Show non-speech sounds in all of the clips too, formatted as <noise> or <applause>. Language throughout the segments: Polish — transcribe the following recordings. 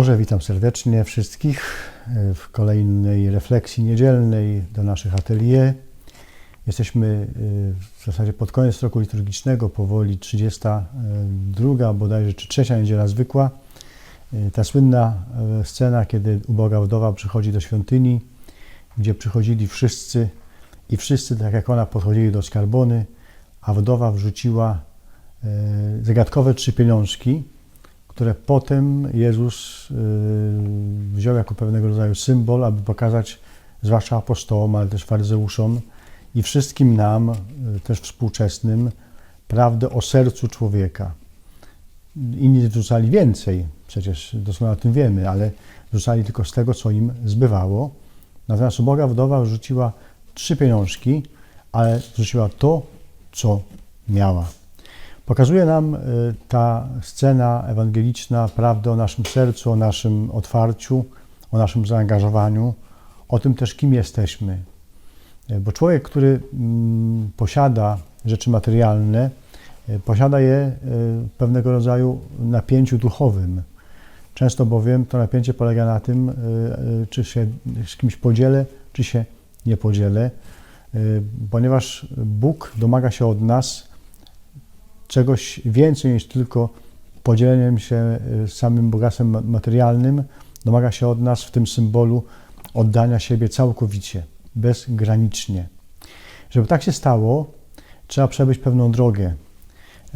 Boże, witam serdecznie wszystkich w kolejnej refleksji niedzielnej do naszych atelier. Jesteśmy y, w zasadzie pod koniec roku liturgicznego, powoli 32, bodajże czy trzecia niedziela zwykła. Y, ta słynna scena, kiedy uboga wdowa przychodzi do świątyni, gdzie przychodzili wszyscy i wszyscy, tak jak ona, podchodzili do skarbony, a wdowa wrzuciła zagadkowe trzy pieniążki, które potem Jezus wziął jako pewnego rodzaju symbol, aby pokazać, zwłaszcza apostołom, ale też faryzeuszom i wszystkim nam, też współczesnym, prawdę o sercu człowieka. Inni wrzucali więcej, przecież doskonale o tym wiemy, ale wrzucali tylko z tego, co im zbywało. Natomiast uboga wdowa wrzuciła trzy pieniążki, ale wrzuciła to, co miała. Pokazuje nam ta scena ewangeliczna prawdę o naszym sercu, o naszym otwarciu, o naszym zaangażowaniu, o tym też, kim jesteśmy. Bo człowiek, który posiada rzeczy materialne, posiada je pewnego rodzaju napięciu duchowym. Często bowiem to napięcie polega na tym, czy się z kimś podzielę, czy się nie podzielę, ponieważ Bóg domaga się od nas czegoś więcej niż tylko podzieleniem się samym bogactwem materialnym, domaga się od nas w tym symbolu oddania siebie całkowicie, bezgranicznie. Żeby tak się stało, trzeba przebyć pewną drogę,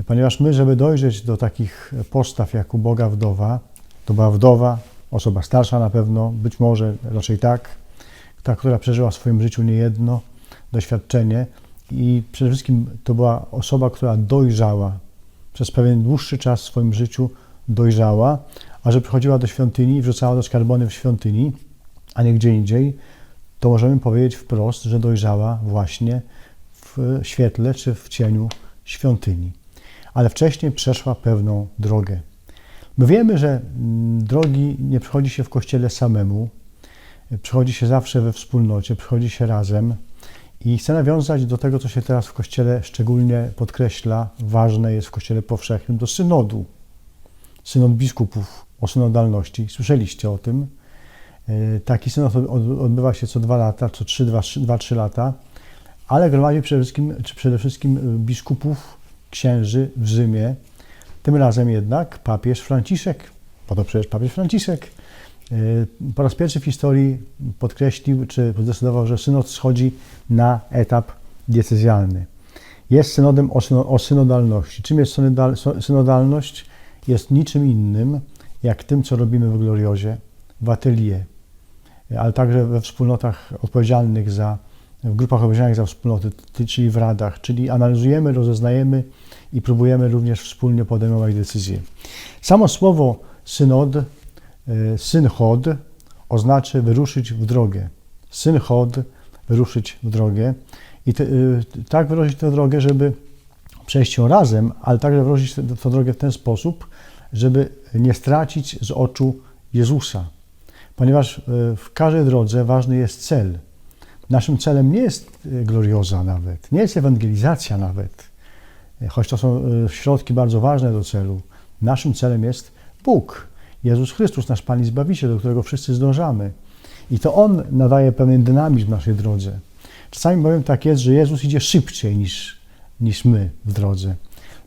ponieważ my, żeby dojrzeć do takich postaw jak uboga wdowa, to była wdowa, osoba starsza na pewno, być może raczej tak, ta, która przeżyła w swoim życiu niejedno doświadczenie, i przede wszystkim to była osoba, która dojrzała. Przez pewien dłuższy czas w swoim życiu dojrzała, a że przychodziła do świątyni i wrzucała do skarbony w świątyni, a nie gdzie indziej, to możemy powiedzieć wprost, że dojrzała właśnie w świetle czy w cieniu świątyni. Ale wcześniej przeszła pewną drogę. My wiemy, że drogi nie przychodzi się w kościele samemu, przychodzi się zawsze we wspólnocie, przychodzi się razem. I chcę nawiązać do tego, co się teraz w Kościele szczególnie podkreśla, ważne jest w Kościele powszechnym, do synodu. Synod biskupów o synodalności. Słyszeliście o tym. Taki synod odbywa się co dwa lata, co trzy, dwa, dwa, trzy lata, ale gromadzi przede wszystkim, czy przede wszystkim biskupów, księży w Rzymie. Tym razem jednak papież Franciszek, bo to przecież papież Franciszek, po raz pierwszy w historii podkreślił, czy zdecydował, że synod schodzi na etap decyzjalny. Jest synodem o synodalności. Czym jest synodalność? Jest niczym innym, jak tym, co robimy w Gloriozie, w atelier, ale także we wspólnotach odpowiedzialnych za, w grupach odpowiedzialnych za wspólnoty, czyli w radach, czyli analizujemy, rozeznajemy i próbujemy również wspólnie podejmować decyzje. Samo słowo synod synchod oznacza wyruszyć w drogę. Synchod, wyruszyć w drogę. I te, tak wyruszyć tę drogę, żeby przejść ją razem, ale także wyruszyć tę drogę w ten sposób, żeby nie stracić z oczu Jezusa. Ponieważ w każdej drodze ważny jest cel. Naszym celem nie jest glorioza nawet, nie jest ewangelizacja nawet, choć to są środki bardzo ważne do celu. Naszym celem jest Bóg. Jezus Chrystus, nasz Pan i Zbawiciel, do którego wszyscy zdążamy. I to On nadaje pewien dynamizm naszej drodze. Czasami bowiem tak jest, że Jezus idzie szybciej niż, niż my w drodze.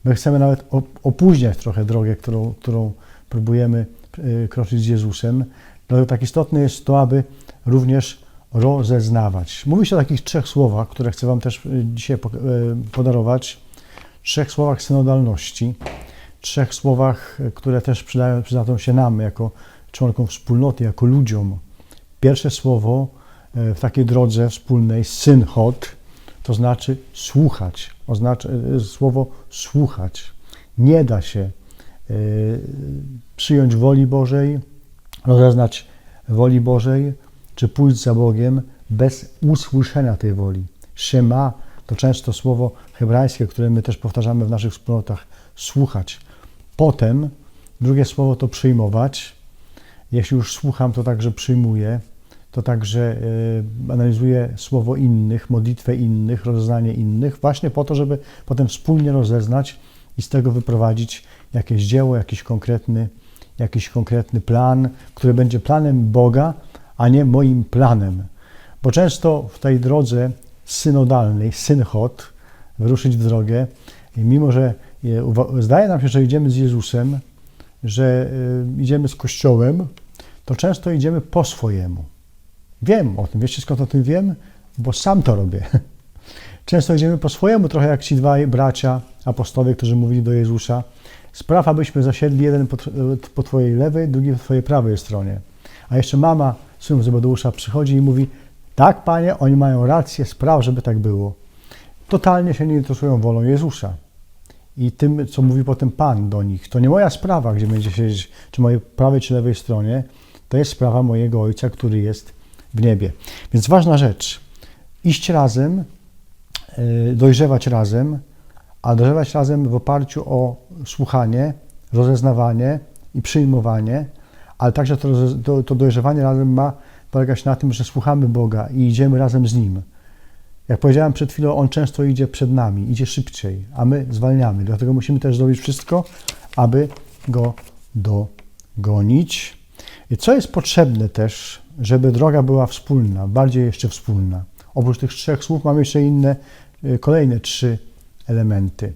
My chcemy nawet opóźniać trochę drogę, którą, którą próbujemy e, kroczyć z Jezusem. Dlatego tak istotne jest to, aby również rozeznawać. Mówi się o takich trzech słowach, które chcę Wam też e, dzisiaj e, podarować. Trzech słowach synodalności trzech słowach, które też przydają, przydadzą się nam jako członkom wspólnoty, jako ludziom. Pierwsze słowo e, w takiej drodze wspólnej, synchod, to znaczy słuchać. Oznacza, e, słowo słuchać. Nie da się e, przyjąć woli Bożej, rozeznać woli Bożej, czy pójść za Bogiem bez usłyszenia tej woli. Shema to często słowo hebrajskie, które my też powtarzamy w naszych wspólnotach. Słuchać. Potem drugie słowo to przyjmować. Jeśli już słucham, to także przyjmuję, to także y, analizuję słowo innych, modlitwę innych, rozeznanie innych, właśnie po to, żeby potem wspólnie rozeznać i z tego wyprowadzić jakieś dzieło, jakiś konkretny, jakiś konkretny plan, który będzie planem Boga, a nie moim planem. Bo często w tej drodze synodalnej, synchod, wyruszyć w drogę, mimo że zdaje nam się, że idziemy z Jezusem, że y, idziemy z Kościołem, to często idziemy po swojemu. Wiem o tym. Wiecie skąd o tym wiem? Bo sam to robię. <laughs> Często idziemy po swojemu, trochę jak ci dwaj bracia apostowie, którzy mówili do Jezusa. Spraw, abyśmy zasiedli jeden po, po Twojej lewej, drugi po Twojej prawej stronie. A jeszcze mama synów Zebedeusza przychodzi i mówi, tak, panie, oni mają rację, spraw, żeby tak było. Totalnie się nie interesują wolą Jezusa i tym, co mówi potem Pan do nich. To nie moja sprawa, gdzie będzie siedzieć, czy mojej prawej, czy lewej stronie. To jest sprawa mojego Ojca, który jest w niebie. Więc ważna rzecz. Iść razem, e, dojrzewać razem, a dojrzewać razem w oparciu o słuchanie, rozeznawanie i przyjmowanie, ale także to, to, to dojrzewanie razem ma polegać na tym, że słuchamy Boga i idziemy razem z Nim. Jak powiedziałem przed chwilą, On często idzie przed nami, idzie szybciej, a my zwalniamy. Dlatego musimy też zrobić wszystko, aby Go dogonić. I co jest potrzebne też, żeby droga była wspólna, bardziej jeszcze wspólna. Oprócz tych trzech słów mamy jeszcze inne, y, kolejne trzy elementy.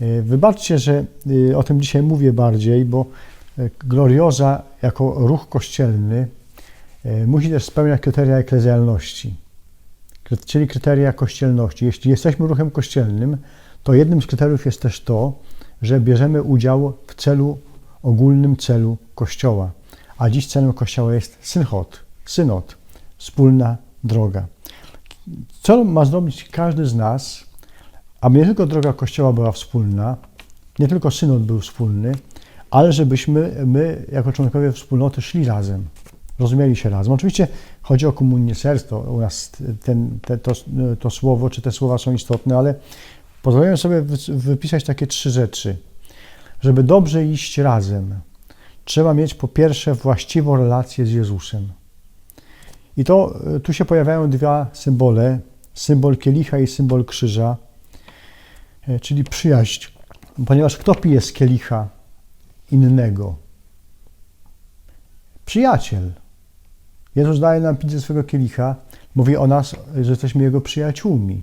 Y, wybaczcie, że y, o tym dzisiaj mówię bardziej, bo Glorioza jako ruch kościelny musi też spełniać kryteria eklezjalności, czyli kryteria kościelności. Jeśli jesteśmy ruchem kościelnym, to jednym z kryteriów jest też to, że bierzemy udział w celu, ogólnym celu Kościoła. A dziś celem Kościoła jest synchod, synod, wspólna droga. Co ma zrobić każdy z nas, aby nie tylko droga Kościoła była wspólna, nie tylko synod był wspólny, ale żebyśmy my, jako członkowie wspólnoty, szli razem, rozumieli się razem. Oczywiście chodzi o to u nas ten, te, to, to słowo, czy te słowa są istotne, ale pozwolę sobie wypisać takie trzy rzeczy. Żeby dobrze iść razem, trzeba mieć po pierwsze właściwą relację z Jezusem. I to e, tu się pojawiają dwa symbole: symbol kielicha i symbol krzyża, e, czyli przyjaźń. Ponieważ kto pije z kielicha innego? Przyjaciel. Jezus daje nam pić ze swojego kielicha, mówi o nas, że jesteśmy Jego przyjaciółmi.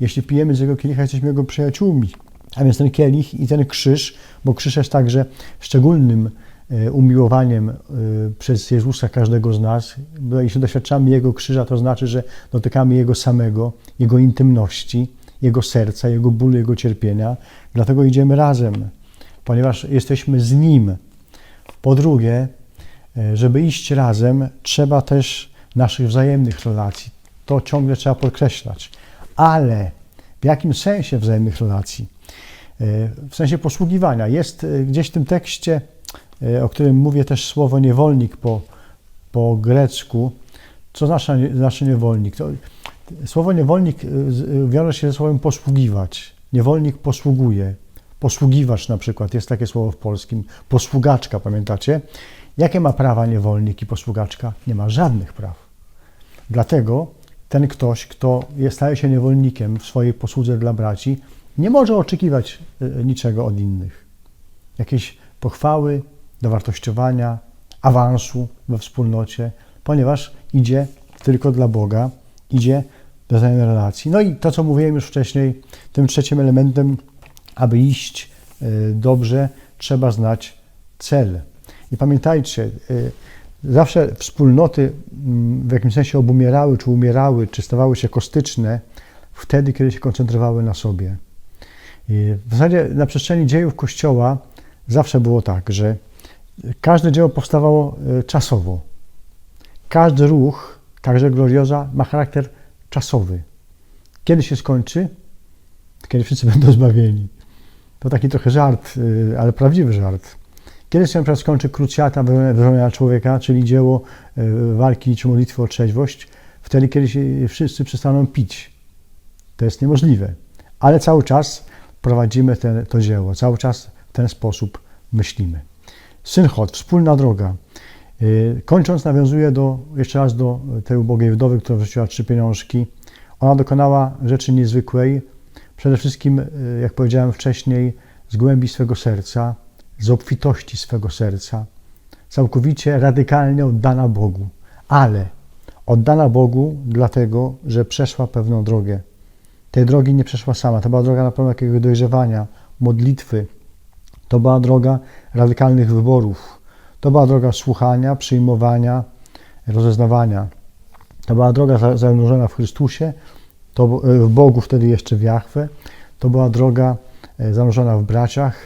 Jeśli pijemy z Jego kielicha, jesteśmy Jego przyjaciółmi. A więc ten kielich i ten krzyż, bo krzyż jest także szczególnym E, umiłowaniem e, przez Jezusa każdego z nas. Jeśli doświadczamy Jego krzyża, to znaczy, że dotykamy Jego samego, Jego intymności, Jego serca, Jego bólu, Jego cierpienia. Dlatego idziemy razem, ponieważ jesteśmy z Nim. Po drugie, żeby iść razem, trzeba też naszych wzajemnych relacji. To ciągle trzeba podkreślać. Ale w jakim sensie wzajemnych relacji? W sensie posługiwania. Jest gdzieś w tym tekście E, o którym mówię też słowo niewolnik po, po grecku. Co znaczy, znaczy niewolnik? To, słowo niewolnik e, e, wiąże się ze słowem posługiwać. Niewolnik posługuje. Posługiwacz na przykład, jest takie słowo w polskim. Posługaczka, pamiętacie? Jakie ma prawa niewolnik i posługaczka? Nie ma żadnych praw. Dlatego ten ktoś, kto staje się niewolnikiem w swojej posłudze dla braci, nie może oczekiwać niczego od innych. Jakiejś pochwały, dowartościowania, awansu we wspólnocie, ponieważ idzie tylko dla Boga, idzie do wzajemnej relacji. No i to, co mówiłem już wcześniej, tym trzecim elementem, aby iść e, dobrze, trzeba znać cel. I pamiętajcie, e, zawsze wspólnoty mm, w jakimś sensie obumierały, czy umierały, czy stawały się kostyczne wtedy, kiedy się koncentrowały na sobie. I w zasadzie na przestrzeni dziejów Kościoła zawsze było tak, że Każde dzieło powstawało e, czasowo. Każdy ruch, także glorioza, ma charakter czasowy. Kiedy się skończy? Kiedy wszyscy będą zbawieni. To taki trochę żart, e, ale prawdziwy żart. Kiedy się na skończy krucjata wywołania człowieka, czyli dzieło e, walki czy modlitwy o trzeźwość? Wtedy, kiedy się wszyscy przestaną pić. To jest niemożliwe. Ale cały czas prowadzimy te, to dzieło, cały czas w ten sposób myślimy. Synchod, wspólna droga. Y, kończąc, nawiązuje do, jeszcze raz do tej ubogiej wdowy, która wrzuciła trzy pieniążki. Ona dokonała rzeczy niezwykłej, przede wszystkim, y, jak powiedziałem wcześniej, z głębi swego serca, z obfitości swego serca. całkowicie, radykalnie oddana Bogu, ale oddana Bogu dlatego, że przeszła pewną drogę. Tej drogi nie przeszła sama. To była droga na pewno jakiegoś dojrzewania, modlitwy. To była droga radykalnych wyborów. To była droga słuchania, przyjmowania, rozeznawania. To była droga za- zanurzona w Chrystusie, to, w Bogu wtedy jeszcze w Jahwe. To była droga e, zanurzona w braciach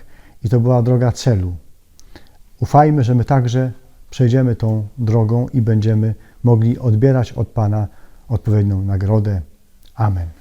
i to była droga celu. Ufajmy, że my także przejdziemy tą drogą i będziemy mogli odbierać od Pana odpowiednią nagrodę. Amen.